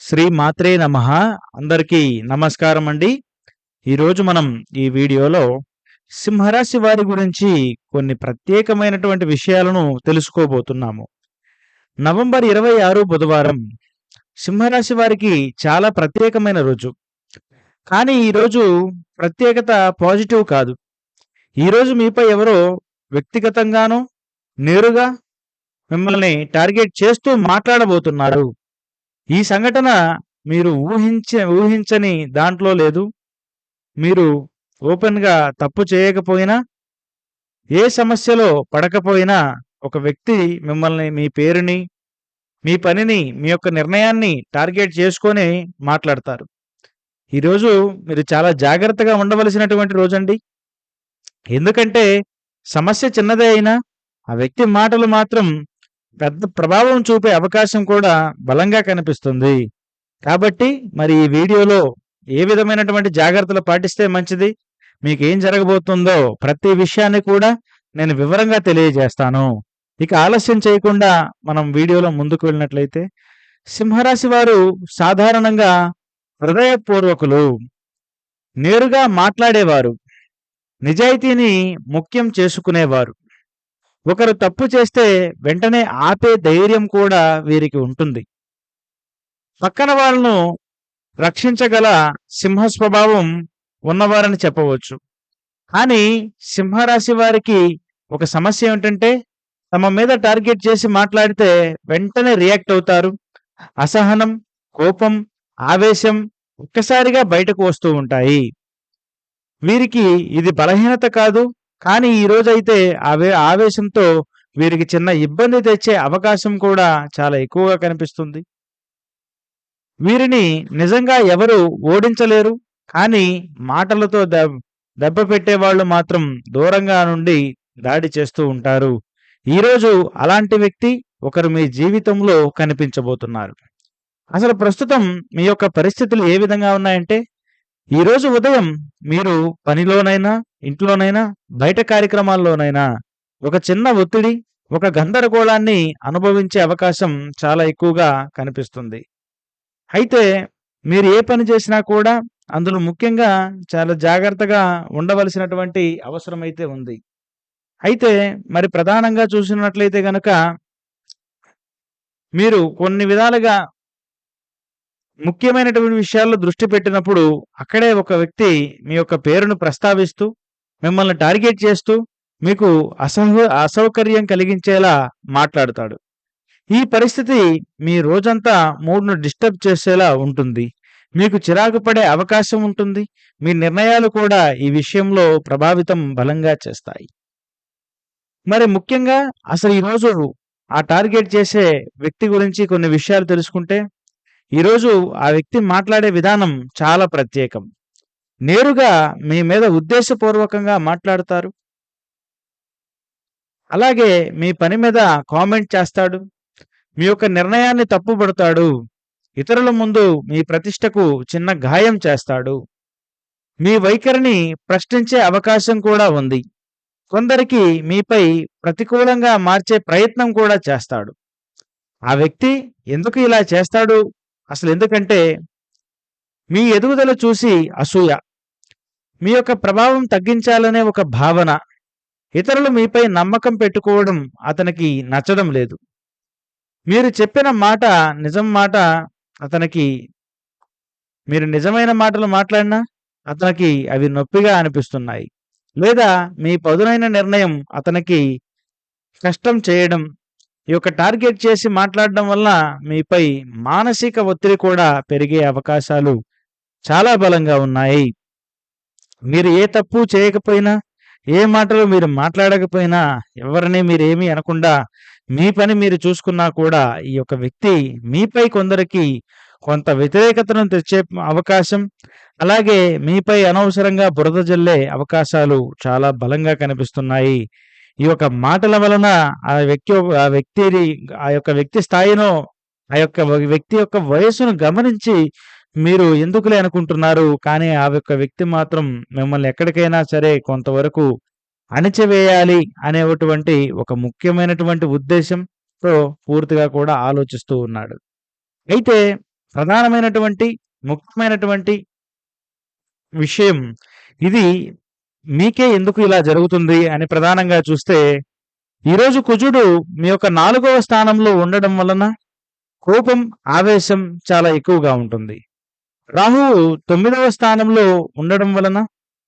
శ్రీ మాత్రే నమ. అందరికీ నమస్కారం అండి. ఈరోజు మనం ఈ వీడియోలో సింహరాశి వారి గురించి కొన్ని ప్రత్యేకమైనటువంటి విషయాలను తెలుసుకోబోతున్నాము. నవంబర్ ఇరవై ఆరు బుధవారం సింహరాశి వారికి చాలా ప్రత్యేకమైన రోజు. కానీ ఈరోజు ప్రత్యేకత పాజిటివ్ కాదు. ఈరోజు మీపై ఎవరో వ్యక్తిగతంగానో నేరుగా మిమ్మల్ని టార్గెట్ చేస్తూ మాట్లాడబోతున్నారు. ఈ సంఘటన మీరు ఊహించ ఊహించని దాంట్లో లేదు. మీరు ఓపెన్గా తప్పు చేయకపోయినా ఏ సమస్యలో పడకపోయినా ఒక వ్యక్తి మిమ్మల్ని మీ పేరుని మీ పనిని మీ యొక్క నిర్ణయాన్ని టార్గెట్ చేసుకొని మాట్లాడతారు. ఈరోజు మీరు చాలా జాగ్రత్తగా ఉండవలసినటువంటి రోజండి. ఎందుకంటే సమస్య చిన్నదే అయినా ఆ వ్యక్తి మాటలు మాత్రం పెద్ద ప్రభావం చూపే అవకాశం కూడా బలంగా కనిపిస్తుంది. కాబట్టి మరి ఈ వీడియోలో ఏ విధమైనటువంటి జాగ్రత్తలు పాటిస్తే మంచిది? మీకు ఏం జరగబోతుందో ప్రతి విషయాన్ని కూడా నేను వివరంగా తెలియజేస్తాను. ఇక ఆలస్యం చేయకుండా మనం వీడియోలో ముందుకు వెళ్ళినట్లయితే సింహరాశి వారు సాధారణంగా హృదయపూర్వకులు నేరుగా మాట్లాడేవారు నిజాయితీని ముఖ్యం చేసుకునేవారు. ఒకరు తప్పు చేస్తే వెంటనే ఆపే ధైర్యం కూడా వీరికి ఉంటుంది. పక్కన వాళ్ళను రక్షించగల సింహ స్వభావం ఉన్నవారని చెప్పవచ్చు. కానీ సింహరాశి వారికి ఒక సమస్య ఏమిటంటే తమ మీద టార్గెట్ చేసి మాట్లాడితే వెంటనే రియాక్ట్ అవుతారు. అసహనం కోపం ఆవేశం ఒక్కసారిగా బయటకు వస్తూ ఉంటాయి. వీరికి ఇది బలహీనత కాదు కానీ ఈరోజైతే రోజైతే అవే ఆవేశంతో వీరికి చిన్న ఇబ్బంది తెచ్చే అవకాశం కూడా చాలా ఎక్కువగా కనిపిస్తుంది. వీరిని నిజంగా ఎవరు ఓడించలేరు కానీ మాటలతో దెబ్ దెబ్బ పెట్టేవాళ్ళు మాత్రం దూరంగా నుండి దాడి చేస్తూ ఉంటారు. ఈరోజు అలాంటి వ్యక్తి ఒకరు మీ జీవితంలో కనిపించబోతున్నారు. అసలు ప్రస్తుతం మీ యొక్క పరిస్థితులు ఏ విధంగా ఉన్నాయంటే? ఈరోజు ఉదయం మీరు పనిలోనైనా ఇంట్లోనైనా బయట కార్యక్రమాల్లోనైనా ఒక చిన్న ఒత్తిడి ఒక గందరగోళాన్ని అనుభవించే అవకాశం చాలా ఎక్కువగా కనిపిస్తుంది. అయితే మీరు ఏ పని చేసినా కూడా అందులో ముఖ్యంగా చాలా జాగ్రత్తగా ఉండవలసినటువంటి అవసరం అయితే ఉంది. అయితే మరి ప్రధానంగా చూసినట్లయితే గనక మీరు కొన్ని విధాలుగా ముఖ్యమైనటువంటి విషయాల్లో దృష్టి పెట్టినప్పుడు అక్కడే ఒక వ్యక్తి మీ యొక్క పేరును ప్రస్తావిస్తూ మిమ్మల్ని టార్గెట్ చేస్తూ మీకు అసహ అసౌకర్యం కలిగించేలా మాట్లాడతాడు. ఈ పరిస్థితి మీ రోజంతా మూడ్ను డిస్టర్బ్ చేసేలా ఉంటుంది. మీకు చిరాకు పడే అవకాశం ఉంటుంది. మీ నిర్ణయాలు కూడా ఈ విషయంలో ప్రభావితం బలంగా చేస్తాయి. మరి ముఖ్యంగా అసలు ఈరోజు ఆ టార్గెట్ చేసే వ్యక్తి గురించి కొన్ని విషయాలు తెలుసుకుంటే ఈరోజు ఆ వ్యక్తి మాట్లాడే విధానం చాలా ప్రత్యేకం. నేరుగా మీ మీద ఉద్దేశపూర్వకంగా మాట్లాడతారు? అలాగే మీ పని మీద కామెంట్ చేస్తాడు? మీ యొక్క నిర్ణయాన్ని తప్పుపడతాడు? ఇతరుల ముందు మీ ప్రతిష్టకు చిన్న గాయం చేస్తాడు? మీ వైఖరిని ప్రశ్నించే అవకాశం కూడా ఉంది. కొందరికి మీపై ప్రతికూలంగా మార్చే ప్రయత్నం కూడా చేస్తాడు. ఆ వ్యక్తి ఎందుకు ఇలా చేస్తాడు? అసలు ఎందుకంటే మీ ఎదుగుదల చూసి అసూయ మీ యొక్క ప్రభావం తగ్గించాలనే ఒక భావన ఇతరులు మీపై నమ్మకం పెట్టుకోవడం అతనికి నచ్చడం లేదు. మీరు చెప్పిన మాట నిజం మాట అతనికి మీరు నిజమైన మాటలు మాట్లాడినా అతనికి అవి నొప్పిగా అనిపిస్తున్నాయి. లేదా మీ పదునైన నిర్ణయం అతనికి కష్టం చేయడం ఈ యొక్క టార్గెట్ చేసి మాట్లాడడం వల్ల మీపై మానసిక ఒత్తిడి కూడా పెరిగే అవకాశాలు చాలా బలంగా ఉన్నాయి. మీరు ఏ తప్పు చేయకపోయినా ఏ మాటలు మీరు మాట్లాడకపోయినా ఎవరిని మీరేమీ అనకుండా మీ పని మీరు చూసుకున్నా కూడా ఈ యొక్క వ్యక్తి మీపై కొందరికి కొంత వ్యతిరేకతను తెచ్చే అవకాశం అలాగే మీపై అనవసరంగా బురద జల్లే అవకాశాలు చాలా బలంగా కనిపిస్తున్నాయి. ఈ యొక్క మాటల వలన ఆ వ్యక్తి ఆ వ్యక్తిని ఆ యొక్క వ్యక్తి స్థాయిను ఆ యొక్క వ్యక్తి యొక్క వయస్సును గమనించి మీరు ఎందుకులే అనుకుంటున్నారు? కానీ ఆ యొక్క వ్యక్తి మాత్రం మిమ్మల్ని ఎక్కడికైనా సరే కొంతవరకు అణిచివేయాలి అనేటువంటి ఒక ముఖ్యమైనటువంటి ఉద్దేశంతో పూర్తిగా కూడా ఆలోచిస్తూ ఉన్నాడు. అయితే ప్రధానమైనటువంటి ముఖ్యమైనటువంటి విషయం ఇది మీకే ఎందుకు ఇలా జరుగుతుంది అని ప్రధానంగా చూస్తే ఈరోజు కుజుడు మీ యొక్క నాలుగవ స్థానంలో ఉండడం వలన కోపం ఆవేశం చాలా ఎక్కువగా ఉంటుంది. రాహువు తొమ్మిదవ స్థానంలో ఉండడం వలన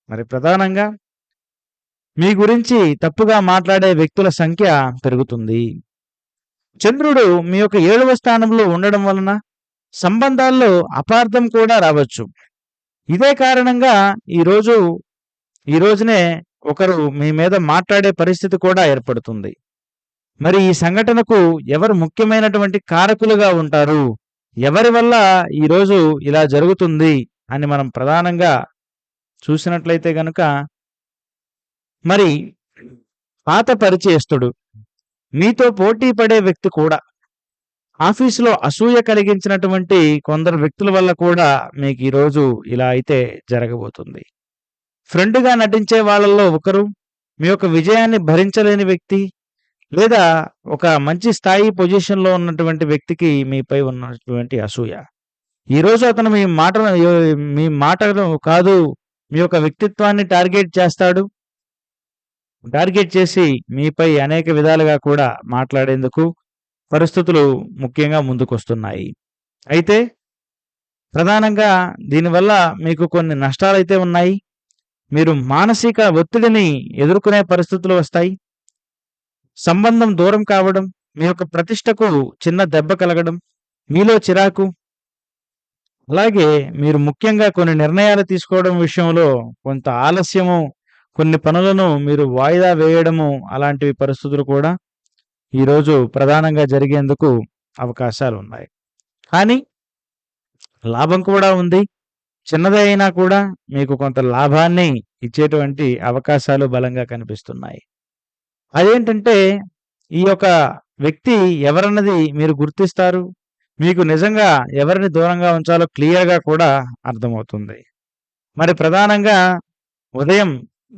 మరి ప్రధానంగా మీ గురించి తప్పుగా మాట్లాడే వ్యక్తుల సంఖ్య పెరుగుతుంది. చంద్రుడు మీ యొక్క ఏడవ స్థానంలో ఉండడం వలన సంబంధాల్లో అపార్థం కూడా రావచ్చు. ఇదే కారణంగా ఈరోజు ఈ రోజునే ఒకరు మీ మీద మాట్లాడే పరిస్థితి కూడా ఏర్పడుతుంది. మరి ఈ సంఘటనకు ఎవరు ముఖ్యమైనటువంటి కారకులుగా ఉంటారు? ఎవరి వల్ల ఈరోజు ఇలా జరుగుతుంది అని మనం ప్రధానంగా చూసినట్లయితే గనుక మరి పాత పరిచయస్తుడు మీతో పోటీ పడే వ్యక్తి కూడా ఆఫీసులో అసూయ కలిగించినటువంటి కొందరు వ్యక్తుల వల్ల కూడా మీకు ఈరోజు ఇలా అయితే జరగబోతుంది. ఫ్రెండ్గా నటించే వాళ్ళల్లో ఒకరు మీ యొక్క విజయాన్ని భరించలేని వ్యక్తి లేదా ఒక మంచి స్థాయి పొజిషన్లో ఉన్నటువంటి వ్యక్తికి మీపై ఉన్నటువంటి అసూయ. ఈరోజు అతను మీ మాటను మీ మాటను కాదు మీ యొక్క వ్యక్తిత్వాన్ని టార్గెట్ చేస్తాడు. టార్గెట్ చేసి మీపై అనేక విధాలుగా కూడా మాట్లాడేందుకు పరిస్థితులు ముఖ్యంగా ముందుకొస్తున్నాయి. అయితే ప్రధానంగా దీనివల్ల మీకు కొన్ని నష్టాలైతే ఉన్నాయి. మీరు మానసిక ఒత్తిడిని ఎదుర్కొనే పరిస్థితులు వస్తాయి. సంబంధం దూరం కావడం మీ యొక్క ప్రతిష్టకు చిన్న దెబ్బ కలగడం మీలో చిరాకు. అలాగే మీరు ముఖ్యంగా కొన్ని నిర్ణయాలు తీసుకోవడం విషయంలో కొంత ఆలస్యము కొన్ని పనులను మీరు వాయిదా వేయడము అలాంటివి పరిస్థితులు కూడా ఈరోజు ప్రధానంగా జరిగేందుకు అవకాశాలు ఉన్నాయి. కానీ లాభం కూడా ఉంది. చిన్నదే అయినా కూడా మీకు కొంత లాభాన్ని ఇచ్చేటువంటి అవకాశాలు బలంగా కనిపిస్తున్నాయి. అదేంటంటే ఈ యొక్క వ్యక్తి ఎవరన్నది మీరు గుర్తిస్తారు? మీకు నిజంగా ఎవరిని దూరంగా ఉంచాలో క్లియర్గా కూడా అర్థమవుతుంది. మరి ప్రధానంగా ఉదయం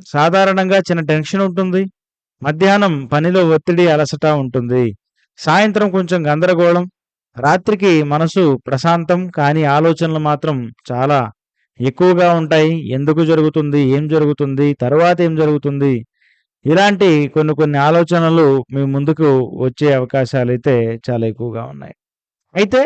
సాధారణంగా చిన్న టెన్షన్ ఉంటుంది. మధ్యాహ్నం పనిలో ఒత్తిడి అలసట ఉంటుంది. సాయంత్రం కొంచెం గందరగోళం. రాత్రికి మనసు ప్రశాంతం కానీ ఆలోచనలు మాత్రం చాలా ఎక్కువగా ఉంటాయి. ఎందుకు జరుగుతుంది? ఏం జరుగుతుంది? తర్వాత ఏం జరుగుతుంది? ఇలాంటి కొన్ని కొన్ని ఆలోచనలు మీ ముందుకు వచ్చే అవకాశాలు అయితే చాలా ఎక్కువగా ఉన్నాయి. అయితే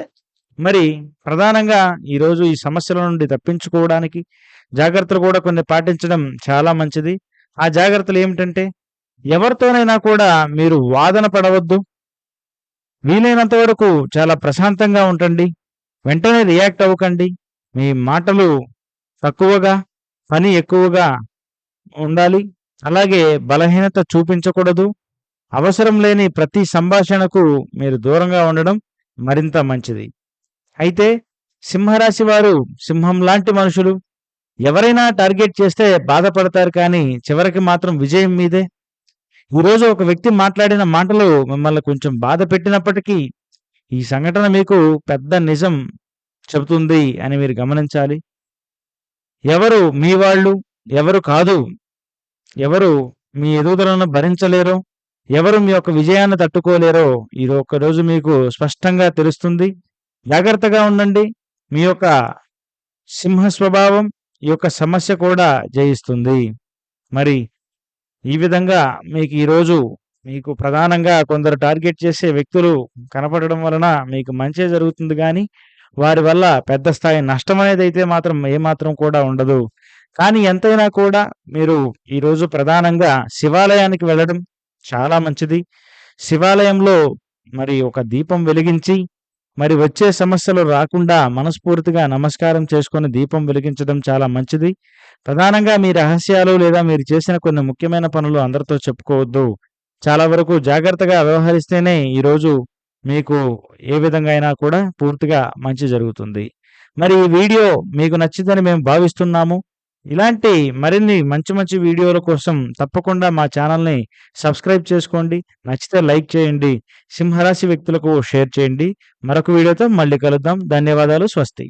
మరి ప్రధానంగా ఈరోజు ఈ సమస్యల నుండి తప్పించుకోవడానికి జాగ్రత్తలు కూడా కొన్ని పాటించడం చాలా మంచిది. ఆ జాగ్రత్తలు ఏమిటంటే ఎవరితోనైనా కూడా మీరు వాదన పడవద్దు. వీలైనంత వరకు చాలా ప్రశాంతంగా ఉండండి. వెంటనే రియాక్ట్ అవ్వకండి. మీ మాటలు తక్కువగా పని ఎక్కువగా ఉండాలి. అలాగే బలహీనత చూపించకూడదు. అవసరం లేని ప్రతి సంభాషణకు మీరు దూరంగా ఉండడం మరింత మంచిది. అయితే సింహరాశి వారు సింహం లాంటి మనుషులు. ఎవరైనా టార్గెట్ చేస్తే బాధపడతారు కానీ చివరికి మాత్రం విజయం మీదే. ఈరోజు ఒక వ్యక్తి మాట్లాడిన మాటలు మిమ్మల్ని కొంచెం బాధ పెట్టినప్పటికీ ఈ సంఘటన మీకు పెద్ద నిజం చెబుతుంది అని మీరు గమనించాలి. ఎవరు మీ వాళ్ళు ఎవరు కాదు ఎవరు మీ ఎదుగుదలను భరించలేరో ఎవరు మీ యొక్క విజయాన్ని తట్టుకోలేరో ఇది ఒక రోజు మీకు స్పష్టంగా తెలుస్తుంది. జాగ్రత్తగా ఉండండి. మీ యొక్క సింహ స్వభావం ఈ యొక్క సమస్య కూడా జయిస్తుంది. మరి ఈ విధంగా మీకు ఈరోజు మీకు ప్రధానంగా కొందరు టార్గెట్ చేసే వ్యక్తులు కనపడడం వలన మీకు మంచి జరుగుతుంది కానీ వారి వల్ల పెద్ద స్థాయి నష్టం అనేది అయితే మాత్రం ఏమాత్రం కూడా ఉండదు. కానీ ఎంతైనా కూడా మీరు ఈరోజు ప్రధానంగా శివాలయానికి వెళ్ళడం చాలా మంచిది. శివాలయంలో మరి ఒక దీపం వెలిగించి మరి వచ్చే సమస్యలు రాకుండా మనస్ఫూర్తిగా నమస్కారం చేసుకొని దీపం వెలిగించడం చాలా మంచిది. ప్రధానంగా మీ రహస్యాలు లేదా మీరు చేసిన కొన్ని ముఖ్యమైన పనులు అందరితో చెప్పుకోవద్దు. చాలా వరకు జాగ్రత్తగా వ్యవహరిస్తేనే ఈరోజు మీకు ఏ విధంగా అయినా కూడా పూర్తిగా మంచి జరుగుతుంది. మరి ఈ వీడియో మీకు నచ్చిందని మేము భావిస్తున్నాము. ఇలాంటి మరిన్ని మంచి మంచి వీడియోల కోసం తప్పకుండా మా ఛానల్ని సబ్స్క్రైబ్ చేసుకోండి. నచ్చితే లైక్ చేయండి. సింహరాశి వ్యక్తులకు షేర్ చేయండి. మరొక వీడియోతో మళ్ళీ కలుద్దాం. ధన్యవాదాలు. స్వస్తి.